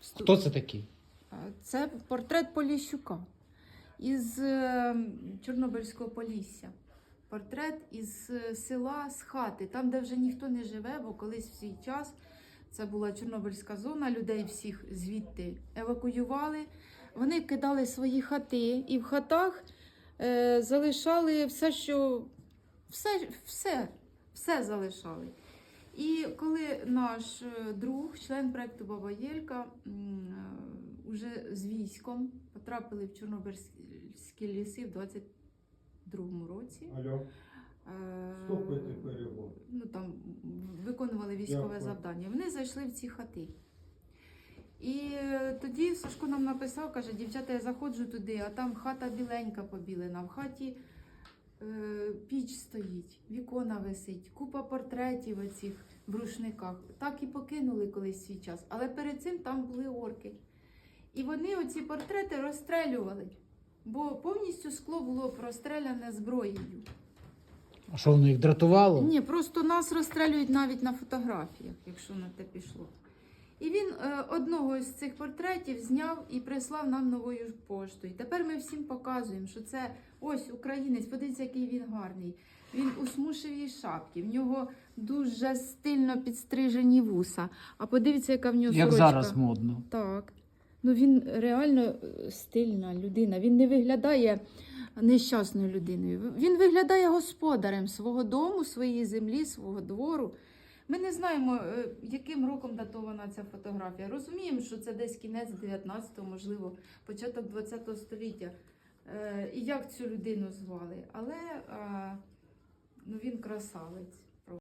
Хто це такий? Це портрет Поліщука із е, Чорнобильського Полісся. Портрет із е, села, з хати, там, де вже ніхто не живе, бо колись в свій час це була Чорнобильська зона, людей всіх звідти евакуювали. Вони кидали свої хати і в хатах е, залишали все, що все, все, все залишали. І коли наш е, друг, член проекту Баба Єлька, е, уже з військом потрапили в Чорнобильські ліси в 22-му році. Алло, Е, стопайте переговор. ну, там виконували військове Дякую. завдання. Вони зайшли в ці хати. І тоді Сашко нам написав, каже, дівчата, я заходжу туди, а там хата біленька побілена, в хаті піч стоїть, вікона висить, купа портретів оцих в рушниках. Так і покинули колись свій час. Але перед цим там були орки. І вони оці портрети розстрелювали, бо повністю скло було простреляне зброєю. А що воно їх дратувало? Ні, просто нас розстрелюють навіть на фотографіях, якщо на те пішло. І він е, одного з цих портретів зняв і прислав нам новою поштою. Тепер ми всім показуємо, що це ось українець. Подивіться, який він гарний. Він у смушевій шапці, в нього дуже стильно підстрижені вуса. А подивіться, яка в нього Як сорочка. зараз модно. Так. Ну він реально е, стильна людина. Він не виглядає нещасною людиною. Він виглядає господарем свого дому, своєї землі, свого двору. Ми не знаємо, е, яким роком датована ця фотографія. Розуміємо, що це десь кінець 19-го, можливо, початок 20-го століття. Е, І як цю людину звали. Але ну, він красавець.